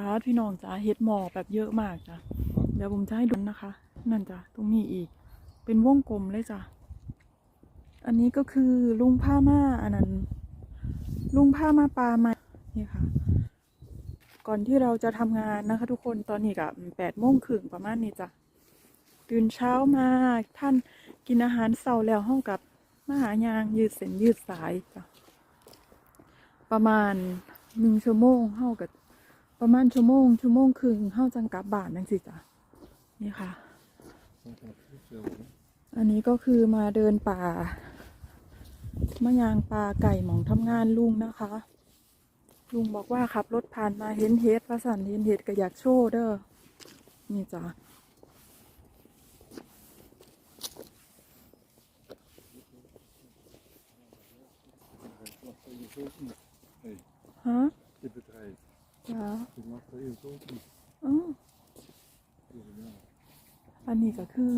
จ้าพี่น้องจ้าเห็ดหมอกแบบเยอะมากจ้ะเดี๋ยวผมจะให้ดูนะคะ นั่นจ้ะตรงนี้อีก เป็นวงกลมเลยจ้ะอันนี้ก็คือลุงผ้ามาอันนั้น ลุงผ้ามาปลามานี่ค่ะ ก่อนที่เราจะทำงานนะคะ ทุกคนตอนนี้กับแปดโมงครึ่งประมาณนี้จ้ะตื่นเช้ามาท่านกินอาหารเสาร์แล้วห้องกับมหายางยืดเส้นยืดสายจ้ะประมาณหนึ่งชั่วโมงเท่ากับ ประมาณชั่วโมงชั่วโมงครึ่งเข้าจังกลับบ้านนั่นสิจ้ะนี่ค่ะ อันนี้ก็คือมาเดินป่ามายางป่าไก่หมองทำงานลุงนะคะ ลุงบอกว่าขับรถผ่านมาเห็นเฮดประสันเห็นเฮดก็อยากโชว์เด้อนี่จ้ะฮะ อันนี้ก็คือ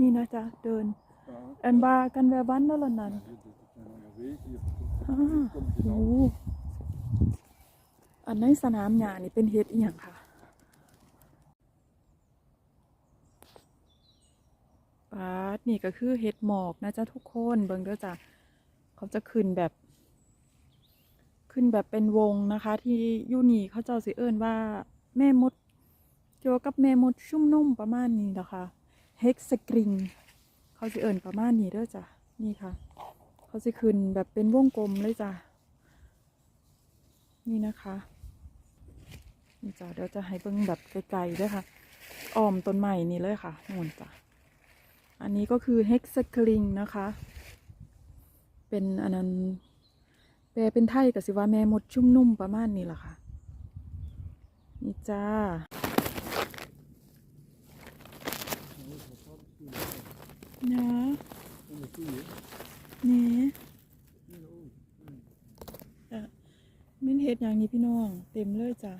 นี่นะจ๊ะเดิน Ja, อันบากันแบบวันนั่นละนั้นอ่าโอ้อันในสนามหญ้านี่เป็นเฮ็ดอีหยังค่ะปาดนี่ก็คือเฮ็ดหมอกนะจ๊ะทุกคนเบิ่งเด้อจ้ะเขาจะขึ้นแบบ ขึ้นแบบเป็นวงนะคะ ที่ยูนี่เขาเจ้าสิเอิ้นว่าแม่มดเกี่ยวกับแม่มดชุ่มนุ่มประมาณนี้นะคะเฮกสกริงเขาสิเอิ้นประมาณนี้เด้อจ้ะนี่ค่ะ เขาสิขึ้นแบบเป็นวงกลมเลยจ้ะนี่นะคะนี่จ้ะเดี๋ยวจะให้เบิ่งแบบไกลๆด้วยค่ะอ้อมต้นไม้นี่เลยค่ะนู่นจ้ะอันนี้ก็คือเฮกซคลิงนะคะ เป็นอันนั้น แปลเป็นไทยกับสิว่าแม่มดชุ่มนุ่มประมาณนี้แหละค่ะ นี่จ้า เนาะนี่ย Hier ook. จ้ะไม่นเฮ็ดอย่างนี้พี่น้อง เต็มเลยจ้ะ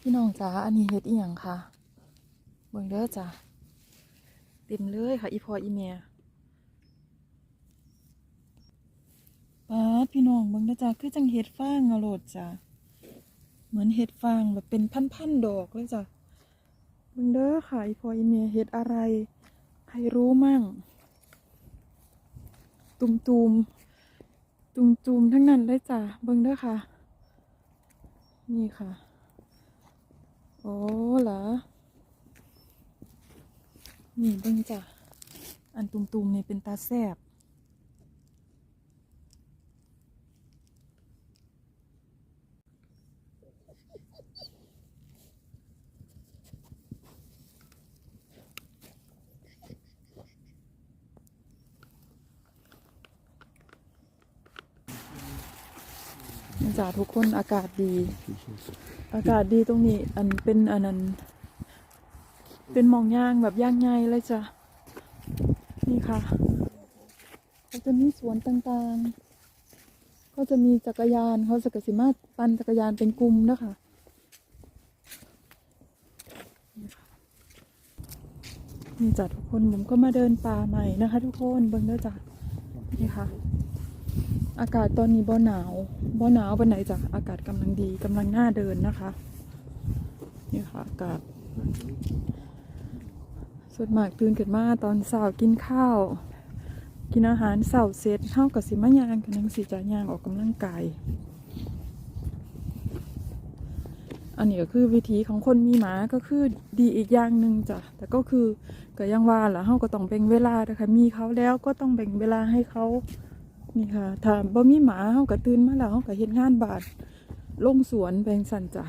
พี่น้องจ้าอันนี้เฮ็ดอีหยังค่ะ เบิ่งเด้อจ้ะเต็มเลยค่ะ อีพออีเมีย ป๊าพี่น้องเบิ่งเด้อจ้ะคือจังเฮ็ดฟางอะโลดจ้ะเหมือนเฮ็ดฟางแบบเป็นพันๆดอกเลยจ้ะเบิ่งเด้อค่ะอีพออีเมียเฮ็ดอะไร ใครรู้มั่ง ตุมตูมตุมตูมๆทั้งนั้นเลยจ้ะเบิ่งเด้อค่ะ นี่ค่ะ โอ้เหรอนี่เบิ่งจ้ะอันตุมตูมๆนี่เป็นตาแซบ นี่จ้ะทุกคนอากาศดี อากาศดีตรงนี้ อันเป็นอันนั้น เป็นหมองย่างแบบย่างไงเลยจ้ะนี่ค่ะเขาจะมีสวนต่างๆ ก็จะมีจักรยานเขาจะกสิมาปั่นจักรยานเป็นกลุ่มนะคะนี่ค่ะนี่จ้ะทุกคนผมก็มาเดินป่าใหม่นะคะ ทุกคนเบิ่งเด้อจ้ะนี่ค่ะ อากาศตอนนี้บ่หนาวบ่หนาวเปานไหนจ้ะอากาศกำลังดีกำลังน่าเดินนะคะ นี่ค่ะอากาศส่วนมากตื่นขึ้นมาตอนเช้ากินข้าว กินอาหารเช้าเสร็จเท่ากับสิมาย่างกันนังสิจะยางออกกำลังกายอันนี้ก็คือวิธีของคนมีหมาก็คือดีอีกอย่างหนึ่งจ้ะ แต่ก็คือก็ยังว่าละเฮาก็ต้องแบ่งเวลานะคะมีเขาแล้วก็ต้องแบ่งเวลาให้เขา นี่ค่ะถ้าบ่มีหมาเฮาก็ตื่นมาแล้วเฮาก็เฮ็ดงานบ้านลงสวนแบ่งสันจ้ะ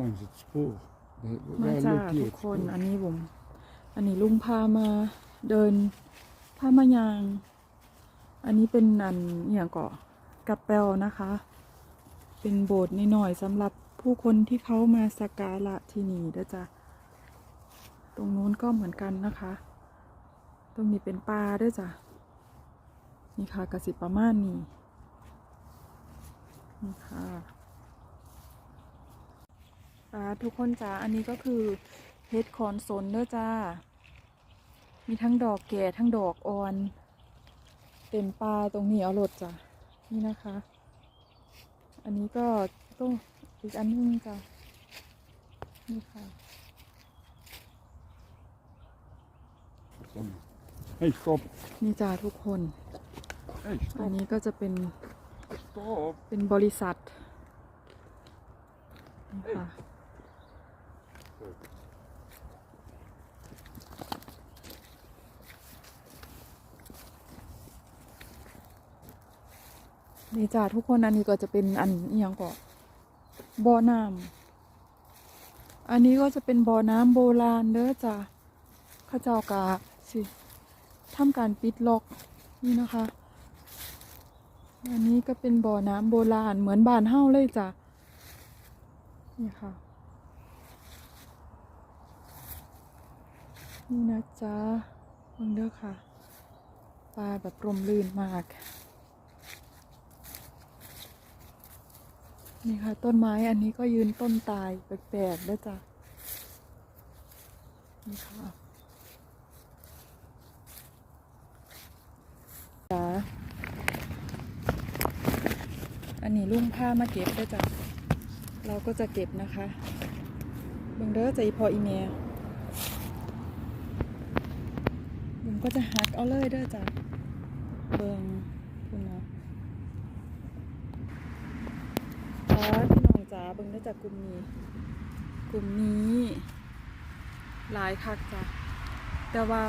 Langs het spoor. Daar- มา Daar จ้า loopt hij ทุ het กคน spoor. อันนี้ผมอันนี้ลุงพามาเดินพามายาง อันนี้เป็นอันอย่างเกาะกับแปลนะคะ เป็นโบสถ์น้อยๆสำหรับผู้คนที่เขามาสักการะที่นี่เด้อจ้ะตรงนู้นก็เหมือนกันนะคะ ตรงนี้เป็นป่าเด้วยจ้ะ นี่ค่ะกสิประมาณนี้นี่ค่ะอ่าทุกคนจ้าอันนี้ก็คือเฮ็ดคอนโซนเด้อจ้า มีทั้งดอกแก่ทั้งดอกอ่อน เต็มปลาตรงนี้เอารถจ้ะนี่นะคะ อันนี้ก็ต้องอีกอันนึงจ้ะนี่ค่ะ Hey, stop. นี่จ้าทุกคน Hey, อัน stop. นี้ก็จะเป็น Stop. เป็นบริษัทนี่ค่ะนี่จ้าทุกคนอันนี้ก็จะเป็นอันอหยังก็บ่อน้ำอันนี้ก็จะเป็นบ่อน้ำโบราณเด้อจ้าเข้าเจ้ากะสิทำการปิดล็อกนี่นะคะ อันนี้ก็เป็นบ่อน้ำโบราณเหมือนบ้านเฮ้าเลยจ้ะ นี่ค่ะ นี่นะจ๊ะเบิ่งเด้อค่ะปลาแบบร่มรื่นมาก นี่ค่ะ ต้นไม้อันนี้ก็ยืนต้นตายแปลกๆด้วยจ้ะ นี่ค่ะจ้ะ อันนี้ลุงผ้ามาเก็บได้จ้ะเราก็จะเก็บนะคะเบิ่งเด้อใจพออีเมลบุมก็จะหักเอาเลยเด้อจ้ะเบิ่งคุณเนาะจ้าพี่น้องจ๋าเบิ่งได้จากกลุ่มนี้ กลุ่มนี้หลายคักจ้ะแต่ว่า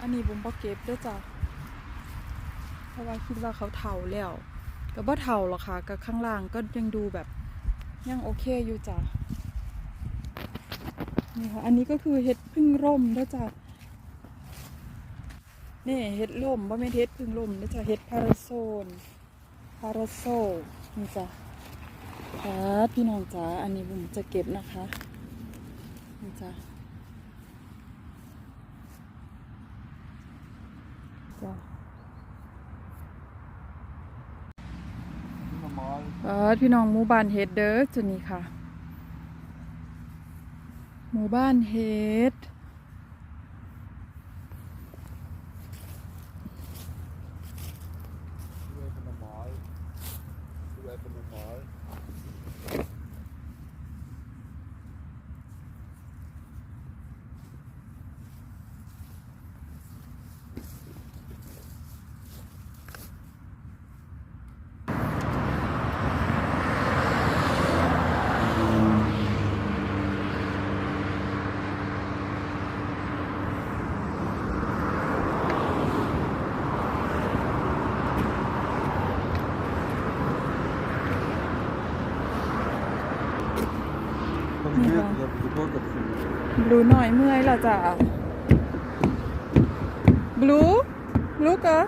อันนี้บุมบ่เก็บเด้วยจ้ะ ราะว่าคิดว่าเขาเฒ่าแล้วก็บ่เฒ่าหรอกค่ะกับข้างล่างก็ยังดูแบบยังโอเคอยู่จ้ะนี่ค่ะอันนี้ก็คือเห็ดพึ่งร่มเด้วยจ้ะนี่เห็ดร่มบ่แม่นเห็ดพึ่งร่มเด้วยจ้ะเห็ดพาราโซนพาราโซนี่จ้ะค่ะพี่น้องจ๋าอันนี้ผมจะเก็บนะคะนี่จ้ะจ้ะ เออพี่น้องหมู่บ้านเฮดเด้อจุดนี้ค่ะ หมู่บ้านเฮด นี่ค่ะ Dat heb ik ook opgenomen. บลูหน่อยเมื่อยและจ้ะบลูบลูกะ